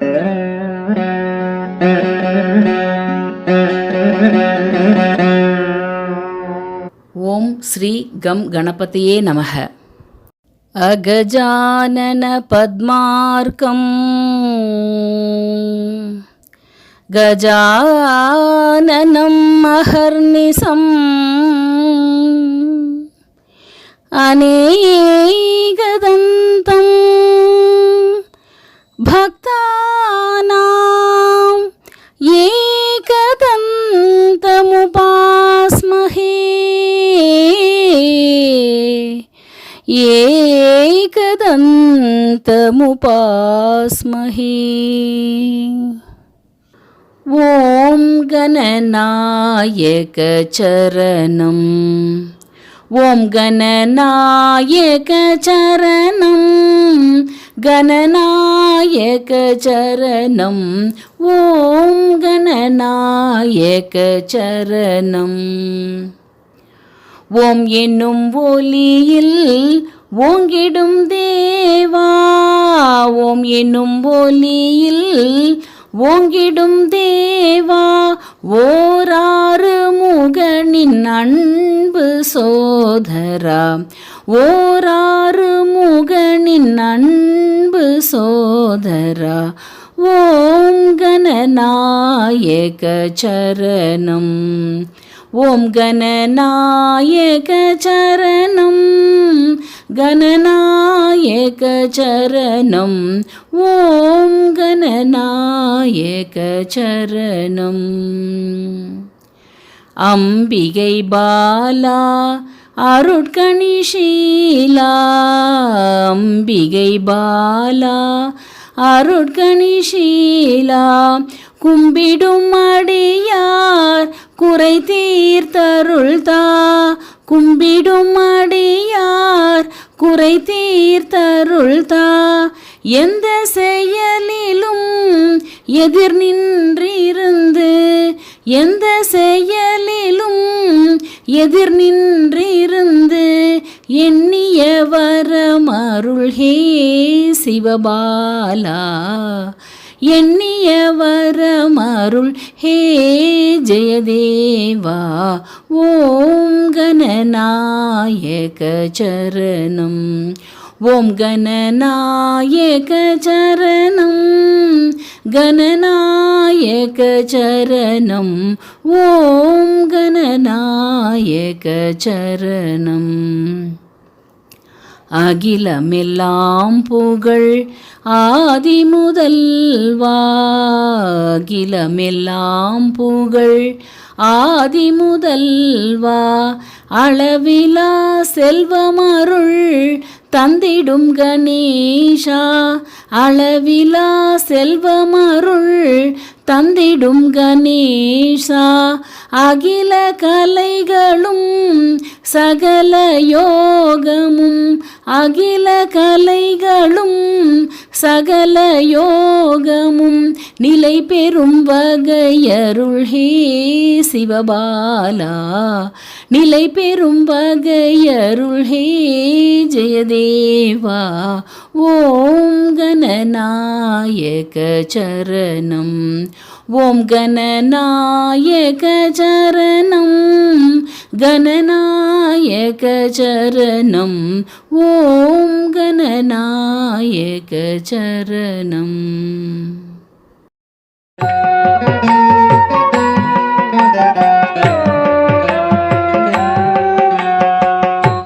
ఓం శ్రీ గం గణపతయే నమ. అగజానన పద్మార్కం. गजाननं महर्निशम् अने एकदन्तमुपास्महे ॐ गणनायकचरणम् ॐ गणनायकचरणम् गणनायकचरणम् ॐ गणनायकचरणम् ஓம் என்னும் ஒலியில் ஓங்கிடும் தேவா ஓம் என்னும் ஒலியில் ஓங்கிடும் தேவா ஓராறு முகனின் அன்பு சோதரா ஓராறு முகனின் அன்பு சோதரா ஓம் கணநாயக சரணம் ஓம் கணநாயக சரணம். கணநாயக சரணம் ஓம் கணநாயக சரணம் அம்பிகை பாலா அருட்கணிஷீலா அம்பிகை பாலா அருட்கணிஷீலா கும்பிடும் அடியார் குறை தீர்த்தருள்தா குறை தீர்த்தருள்தா. எந்த செயலிலும் எதிர் நின்றிருந்து. எந்த செயலிலும் எதிர் நின்றிருந்து. எண்ணிய வரமருள்கே சிவபாலா. எண்ணிய வரமருள் ஹே ஜெயதேவா ஓம் கணநாயக சரணம் ஓம் கணநாயக சரணம் கணநாயக சரணம் ஓம் கணநாயக சரணம். அகிலமெல்லாம் புகழ் ஆதி முதல்வா அகிலமெல்லாம் புகழ் ஆதி முதல்வா அளவிலா செல்வமருள் தந்திடும் கணேஷா. அளவிலா செல்வமருள் தந்திடும் கணேஷா. அகில கலைகளும் சகல யோகமும் அகில கலைகளும் சகல யோகமும் நிலை பெறும் வகையருள்ஹே சிவபாலா. நிலை பெறும் வகையருள்ஹே ஜெயதேவா. ॐ गणनायकचरणम् ॐ गणनायकचरणं गणनायकचरणम् ॐ गणनायकचरणम्